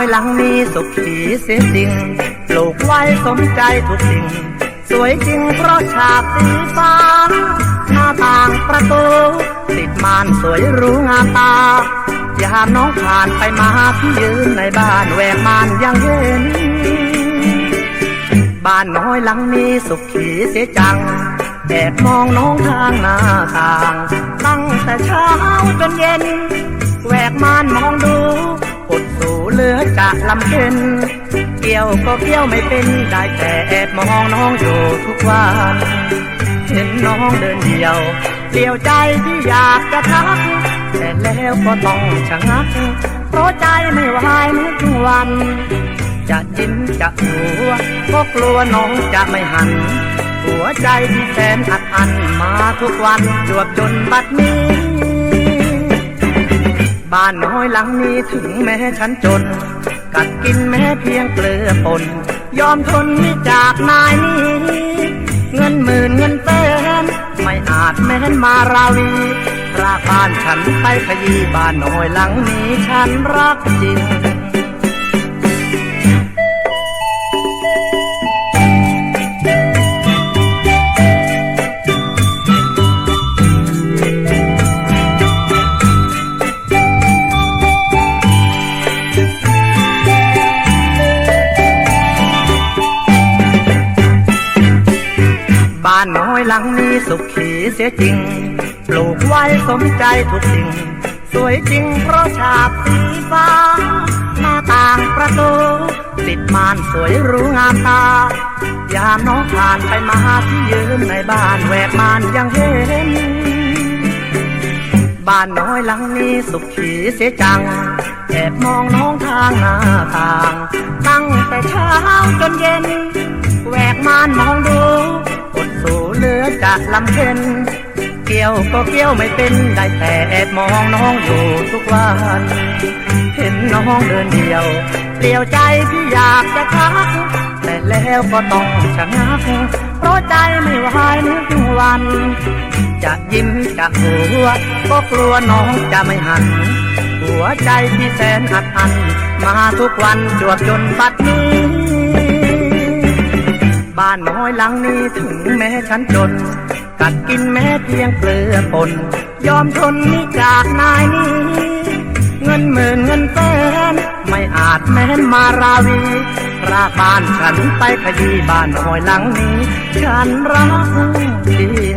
านน้อยหลังนี้สุขีเสียจริงปลูกไว้สมใจทุกสิ่ง สวยจริงเพราะฉาบสีฟ้าหน้าต่างประตู ติดม่านสวยรู้งามตายามน้องผ่านไปมาพี่ยืนในบ้านแหวกม่านยังเห็น บ้านน้อยหลังนี้สุขีเสียจังแอบมองน้องทางหน้าต่าง ตั้งแต่เช้าจนเย็นแหวกม่านมองดู อดสูเลือจากลำเค็นเกี่ยวก็เกี่ยวไม่เป็นได้แต่แอบมองน้องอยู่ทุกวันเห็นน้องเดินเดียวเดียวใจที่อยากจะทัก แต่แล้วก็ต้องชะงัก เพราะใจไม่ไหวเมือทุกวัน จะจิ้นจะหัวก็กลัวน้องจะไม่หัน หัวใจที่แสนอัดอันมาทุกวันจวบจนบัดนี้ บ้านน้อยหลังนี้ถึงแม้ฉันจน กัดกินแม้เพียงเกลือปน ยอมทนไม่จากนายนี้ เงินหมื่นเงินแสนไม่อาจแม้นมาราวีรากบ้านฉันไปขยี้บ้านน้อยหลังนี้ฉันรักจริง บ้านน้อยหลังนี้สุขีเสียจริง ปลูกไว้สมใจทุกสิ่ง สวยจริงเพราะฉาบสีฟ้า หน้าต่างประตูติดม่านสวยรู้งามตา ยามน้องผ่านไปมาที่ยืนในบ้านแหวกม่านยังเห็น บ้านน้อยหลังนี้สุขีเสียจัง แอบมองน้องทางหน้าต่าง ตั้งแต่เช้าจนเย็น แหวกม่านมองดู อดสูเหลือจากลำเค็นเกี่ยวก็เกี่ยวไม่เป็นได้แต่แอบมองน้องอยู่ทุกวันเห็นน้องเดินเดียวเปลี่ยวใจที่อยากจะทัก แต่แล้วก็ต้องชะงักเพราะใจไม่ไหวนึกวัน จะยิ้มจะหัวก็กลัวน้องจะไม่หัน หัวใจที่แสนอัดอัน มาทุกวันจวบจนบัดนี้ บ้านน้อยหลังนี้ถึงแม้ฉันจน กัดกินแม้เพียงเปลือปน ยอมทนนี่จากนายนี้ เงินหมื่นเงินแสนไม่อาจแม้นมาราวีราบ้านฉันไปขยี้บ้านน้อยหลังนี้ ฉันรักจริง